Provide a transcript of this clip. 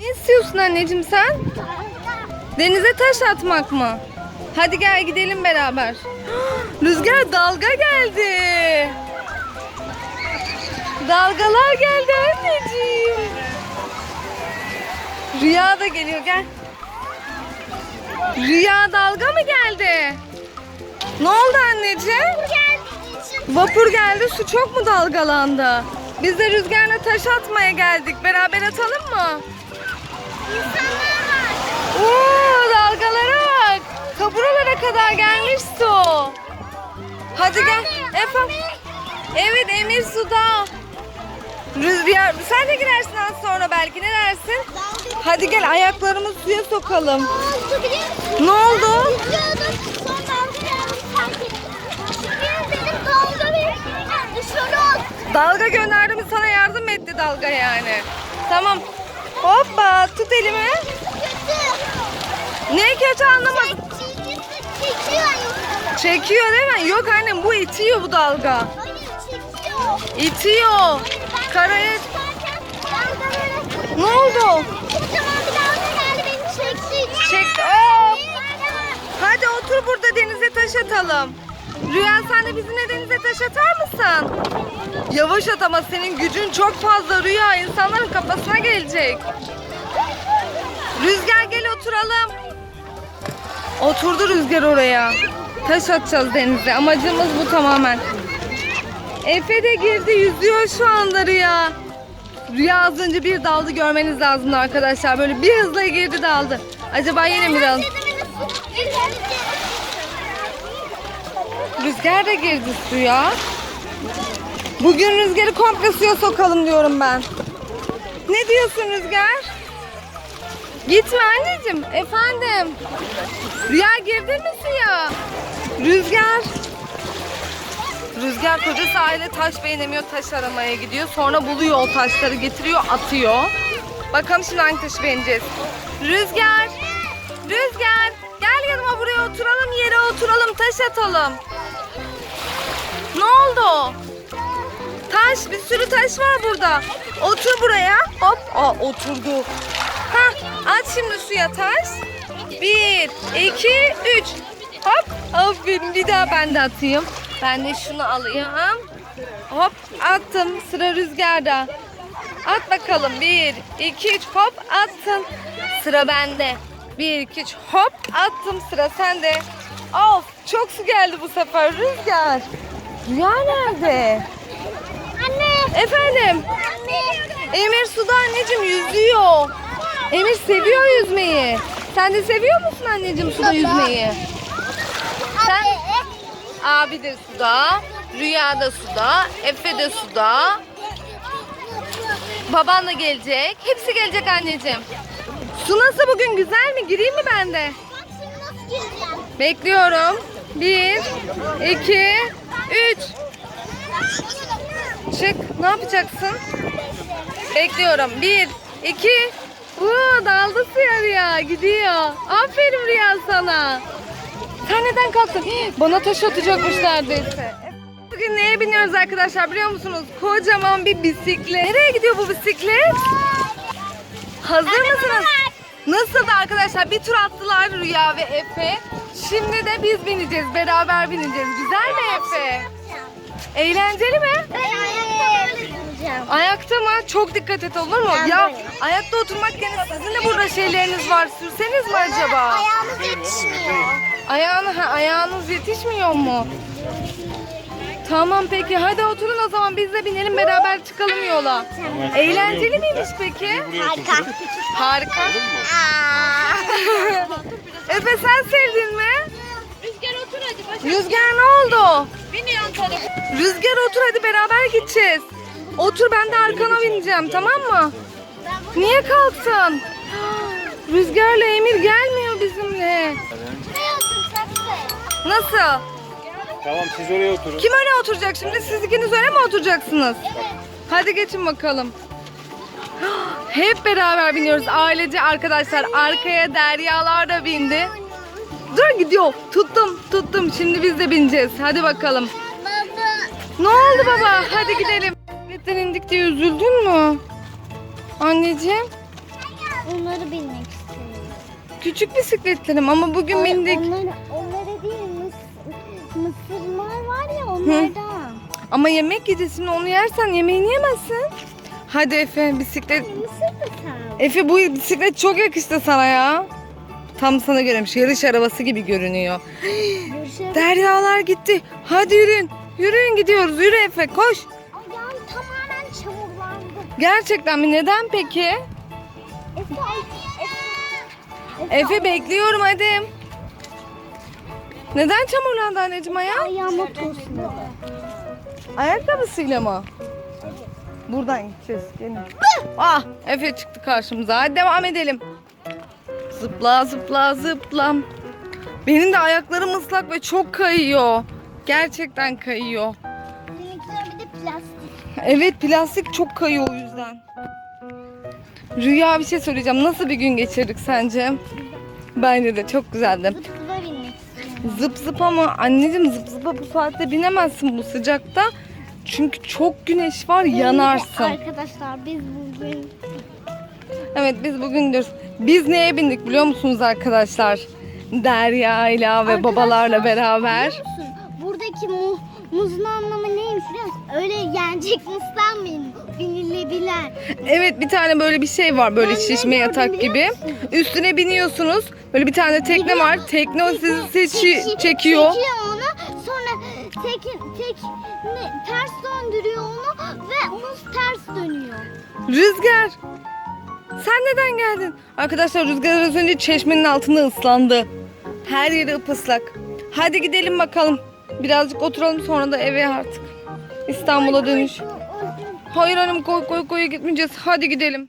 Ne istiyorsun anneciğim sen? Denize taş atmak mı? Hadi gel gidelim beraber. Rüzgar dalga geldi. Dalgalar geldi anneciğim. Rüya da geliyor gel. Rüya dalga mı geldi? Ne oldu anneciğim? Vapur geldi su çok mu dalgalandı? Biz de rüzgarla taş atmaya geldik. Beraber atalım mı? Oo, dalgalara bak. Kaburalara kadar gelmiş su. Hadi gel. Efendim. Evet Emir suda. Rüzgar sen de girersin az sonra belki ne dersin? Hadi gel ayaklarımızı suya sokalım. Ne oldu? Dalga gönderdim sana yardım etti dalga yani. Tamam. Hoppa tut elimi. Ne kötü anlamadım. Çekiyor değil mi? Yok annem bu itiyor bu dalga. İtiyor. Karaya... Ne oldu? çekti. Hadi otur burada denize taş atalım. Rüya sen de bizimle denize taş atar mısın? Yavaş at ama senin gücün çok fazla Rüya. insanların kafasına gelecek. Rüzgar gel oturalım. Oturdu Rüzgar oraya. Taş atacağız denize. Amacımız bu tamamen. Efe de girdi yüzüyor şu anda Rüya. Rüya az önce bir daldı görmeniz lazımdı arkadaşlar. Böyle bir hızla girdi daldı. Acaba yine mi daldı? Rüzgar da girdi suya. Bugün rüzgarı komple suya sokalım diyorum ben. Ne diyorsun Rüzgar? Gitme anneciğim. Efendim. Rüya girdin mi suya? Rüzgar. Rüzgar koca sahile taş beğenemiyor, taş aramaya gidiyor. Sonra buluyor o taşları, getiriyor, atıyor. Bakalım şimdi hangi taşı beğeneceğiz. Rüzgar. Rüzgar. Gel yanıma buraya oturalım, yere oturalım, taş atalım. Ne oldu? Taş, bir sürü taş var burada. Otur buraya. Hop, aa, oturdu. Ha, at şimdi suya taş. Bir, iki, üç. Hop, aferin. Bir daha ben de atayım. Ben de şunu alayım. Hop, attım. Sıra rüzgarda. At bakalım. Bir, iki, üç. Hop, attın. Sıra bende. Bir, iki, üç. Hop, attım. Sıra sende. Of, çok su geldi bu sefer rüzgar. Rüya nerede? Anne. Efendim? Anne. Emir suda anneciğim yüzüyor. Emir seviyor yüzmeyi. Sen de seviyor musun anneciğim suda yüzmeyi? Sen? Abi de suda, Rüya da suda, Efe de suda. Baban da gelecek. Hepsi gelecek anneciğim. Su nasıl bugün güzel mi? Gireyim mi ben de? Bak şimdi nasıl gireceğim? Bekliyorum. Bir, iki, üç. Çık. Ne yapacaksın? Bekliyorum. Bir, iki. Uuu daldı suya Rüya. Gidiyor. Aferin Rüya sana. Sen neden kalktın? Bana taş atacakmış neredeyse. Bugün neye biniyoruz arkadaşlar biliyor musunuz? Kocaman bir bisiklet. Nereye gidiyor bu bisiklet? Hazır mısınız? Nasıl arkadaşlar? Bir tur attılar Rüya ve Efe. Şimdi de biz bineceğiz. Beraber bineceğiz. Güzel mi Efe? Eğlenceli mi? Ayakta mı? Çok dikkat et olur mu? Ben ya böyle. ayakta oturmak yerine sizin de burada şeyleriniz var. Sürseniz mi acaba? Ayağımız yetişmiyor. Ayağını, ha, ayağınız yetişmiyor mu? Tamam peki hadi oturun o zaman biz de binelim beraber çıkalım yola. Eğlenceli miymiş peki? Harika. Harika. Efe sen sevdin mi? Rüzgar otur hadi başa. Rüzgar ne oldu? Bin yan tarafa. Rüzgar otur hadi beraber gideceğiz. Otur ben de arkana bineceğim tamam mı? Niye kalktın? Rüzgarla Emir gelmiyor bizimle. Nasıl? Tamam siz oraya oturun. Kim öne oturacak şimdi? Siz ikiniz öne mi oturacaksınız? Hadi geçin bakalım. Hep beraber biniyoruz ailece arkadaşlar. Arkaya Deryalar da bindi. Dur gidiyor. Tuttum tuttum. Şimdi biz de bineceğiz. Hadi bakalım. Baba. Ne oldu baba? Hadi gidelim. Bisikletten indik diye üzüldün mü? Anneciğim. istiyorum. Küçük bisikletlerim ama bugün bindik. Değil mıs, mısırlar var ya onlardan. Ama yemek yiyeceksin onu yersen yemeğini yemezsin. Hadi Efe bisiklet. Mısır da sen. Efe bu bisiklet çok yakıştı sana ya. Tam sana göremiş. Yarış arabası gibi görünüyor. Deryalar gitti. Hadi yürüyün. Yürüyün gidiyoruz. Yürü Efe koş. Ayağım tamamen çamurlandı. Gerçekten mi? Neden peki? Efe, Efe, Efe bekliyorum hadi. Neden çamurlandı anneciğim ayağı? Ayağıma tosladı. Ayakkabısıyla mı? Buradan gideceğiz. Gelin. Ah Efe çıktı karşımıza. Hadi devam edelim. Zıpla zıpla zıpla. Benim de ayaklarım ıslak ve çok kayıyor. Gerçekten kayıyor. Seninkiler bir de plastik. Evet plastik çok kayıyor o yüzden. Rüya bir şey söyleyeceğim. Nasıl bir gün geçirdik sence? Bence de çok güzeldi. Zıp zıp ama anneciğim zıp zıpa bu saatte binemezsin bu sıcakta. Çünkü çok güneş var yanarsın. Arkadaşlar biz bugün Evet biz bugün gidiyoruz. Biz neye bindik biliyor musunuz arkadaşlar? Derya ile ve Arkadaşlar, babalarla beraber. Biliyor musun? Buradaki mu, muzun anlamı neymiş biliyor musun? Öyle yenecek muzdan bin, binilebilen. Evet bir tane böyle bir şey var böyle Ben şişme ne yatak gibi. biliyor? Üstüne biniyorsunuz. Böyle bir tane tekne var. Tekne o sizi seçi- Çeki- çekiyor. Çekiyor onu. Sonra tek, tek ne, ters döndürüyor onu ve muz ters dönüyor. Rüzgar. Sen neden geldin? Arkadaşlar Rüzgar az önce çeşmenin altında ıslandı. Her yeri ıpıslak. Hadi gidelim bakalım. Birazcık oturalım sonra da eve artık. İstanbul'a dönüş. Hayır hanım koy koy koya gitmeyeceğiz. Hadi gidelim.